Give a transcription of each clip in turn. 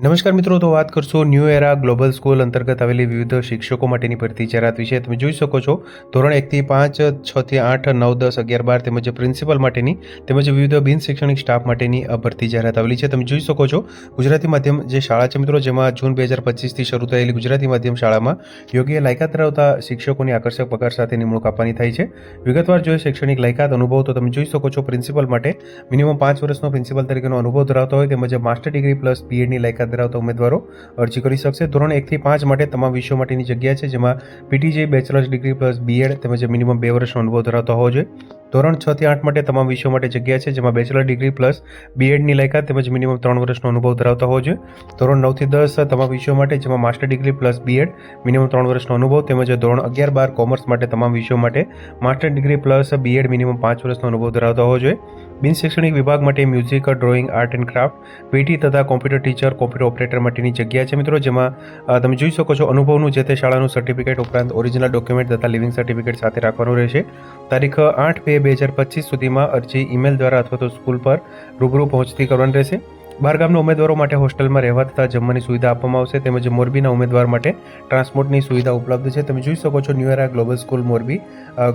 નમસ્કાર મિત્રો, તો વાત કરશું ન્યૂ એરા ગ્લોબલ સ્કૂલ અંતર્ગત આવેલી વિવિધ શિક્ષકો માટેની ભરતી જાહેરાત વિશે. તમે જોઈ શકો છો, ધોરણ એકથી પાંચ છથી આઠ, નવ, દસ, અગિયાર, બાર તેમજ પ્રિન્સિપલ માટેની તેમજ વિવિધ બિન શૈક્ષણિક સ્ટાફ માટેની ભરતી જાહેરાત આવેલી છે. તમે જોઈ શકો છો, ગુજરાતી માધ્યમ જે શાળા છે મિત્રો, જેમાં જૂન બે હજાર પચીસથી શરૂ થયેલી ગુજરાતી માધ્યમ શાળામાં યોગ્ય લાયકાત ધરાવતા શિક્ષકોની આકર્ષક પગાર સાથે નિમણૂક આપવાની થાય છે. વિગતવાર જોઈએ શૈક્ષણિક લાયકાત અનુભવ, તો તમે જોઈ શકો છો, પ્રિન્સિપલ માટે મિનિમમ પાંચ વર્ષનો પ્રિન્સિપલ તરીકેનો અનુભવ ધરાવતો હોય તેમજ માસ્ટર ડિગ્રી પ્લસ બીએડની લાયકાત ધરાવતા ઉમેદવારો અરજી કરી શકશે. ધોરણ એકથી પાંચ માટે તમામ વિષયો માટેની જગ્યા છે, જેમાં PTJ, bachelors degree plus BEd તેમજ મિનિમમ બે વર્ષનો અનુભવ ધરાવતો હોવો જોઈએ. ધોરણ છ થી આઠ માટે તમામ વિષયો માટે જગ્યા છે, જેમાં બેચલર ડિગ્રી પ્લસ બીએડની લાયકાત તેમજ મિનિમમ ત્રણ વર્ષનો અનુભવ ધરાવતા હોવો જોઈએ. ધોરણ નવથી દસ તમામ વિષયો માટે, જેમાં master degree plus BEd, minimum ત્રણ વર્ષનો અનુભવ તેમજ ધોરણ અગિયાર બાર કોમર્સ માટે તમામ વિષયો માટે master degree plus BEd minimum પાંચ વર્ષનો અનુભવ ધરાવતા હોવો જોઈએ. બિન શૈક્ષણિક વિભાગ માટે music, drawing, art and craft PT તથા કોમ્પ્યુટર ટીચર, કોમ્પ્યુટર ઓપરેટર માટેની જગ્યા છે મિત્રો, જેમાં તમે જોઈ શકો છો અનુભવનું જે તે શાળાનું સર્ટિફિકેટ ઉપરાંત ઓરિજિનલ ડોક્યુમેન્ટ તથા લિવિંગ સર્ટિફિકેટ સાથે રાખવાનું રહેશે. તારીખ આઠ બે બે હજાર પચીસ સુધીમાં અરજી ઈમેલ દ્વારા અથવા તો સ્કૂલ પર રૂબરૂ પહોંચતી કરવાની રહેશે. બહારગામના ઉમેદવારો માટે હોસ્ટેલમાં રહેવા તથા જમવાની સુવિધા આપવામાં આવશે તેમજ મોરબીના ઉમેદવાર માટે ટ્રાન્સપોર્ટની સુવિધા ઉપલબ્ધ છે. તમે જોઈ શકો છો New Era Global School Morbi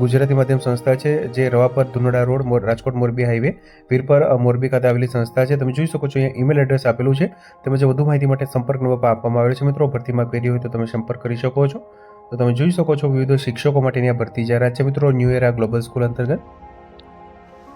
Gujarati માધ્યમ સંસ્થા છે, જે રવાપર ધુનડા રોડ રાજકોટ મોરબી હાઈવે, વીરપર મોરબી ખાતે આવેલી સંસ્થા છે. તમે જોઈ શકો છો અહીંયા ઈમેલ એડ્રેસ આપેલું છે. તેમજ વધુ માહિતી માટે સંપર્ક નંબર આપવામાં આવેલ છે. મિત્રો, ભરતીમાં ક્વેરી હોય તો તમે સંપર્ક કરી શકો છો. તો તમે જોઈ શકો છો વિવિધ શિક્ષકો માટેની આ ભરતી જાહેરાત છે. મિત્રો, ન્યુ એરા ગ્લોબલ સ્કૂલ અંતર્ગત